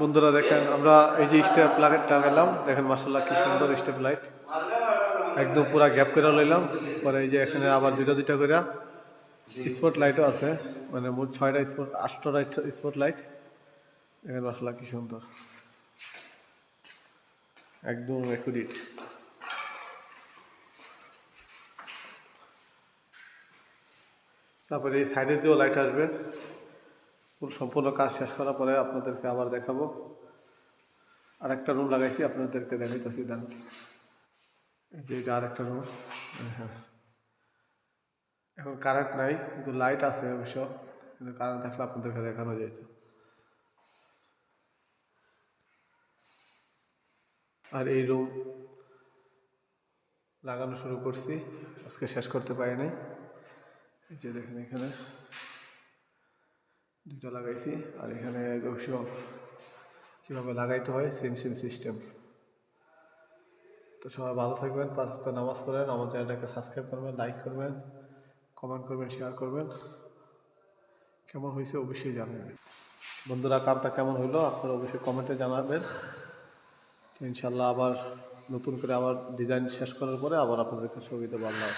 বন্ধুরা দেখেন, আমরা এই যে স্টেপ লাইট লাগাইলাম দেখেন মাসাল্লাহ কি সুন্দর স্টেপ লাইট একদম পুরা গ্যাপ করে লইলাম। পরে এই যে এখানে আবার দুইটা দুইটা করে স্পট লাইটও আছে। মানে মোট ছয়টা স্পট আটটা স্পট লাইট দেখেন মাসাল্লাহ কি সুন্দর। একদম অ্যাকুরেট তারপরে এই সাইডে দিয়েও লাইট আসবে। পুরো সম্পূর্ণ কাজ শেষ করার পরে আপনাদেরকে আবার দেখাবো। আর একটা রুম লাগাইছি, আপনাদেরকে দেখাইতেছি দেন এই যে এটা আর একটা রুম হ্যাঁ এখন কারেন্ট নাই, কিন্তু লাইট আছে অবশ্য। কিন্তু কারেন্ট থাকলে আপনাদেরকে দেখানো যেত আর এই রুম লাগানো শুরু করছি। আজকে শেষ করতে পারি নাই। এই যে দেখেন এখানে। দুটো লাগাইছি, আর এখানে অবশ্য কীভাবে লাগাইতে হয় সেম সেম সিস্টেম তো সবাই ভালো থাকবেন পাঁচ নামাজ পড়েন, আমার চ্যানেলটাকে সাবস্ক্রাইব করবেন লাইক করবেন কমেন্ট করবেন শেয়ার করবেন। কেমন হয়েছে অবশ্যই জানাবেন। বন্ধুরা, কামটা কেমন হইল আপনারা অবশ্যই কমেন্টে জানাবেন। ইনশাল্লাহ আবার নতুন করে আবার ডিজাইন শেষ করার পরে আবার আপনাদেরকে ছবি দেবো আল্লাহ।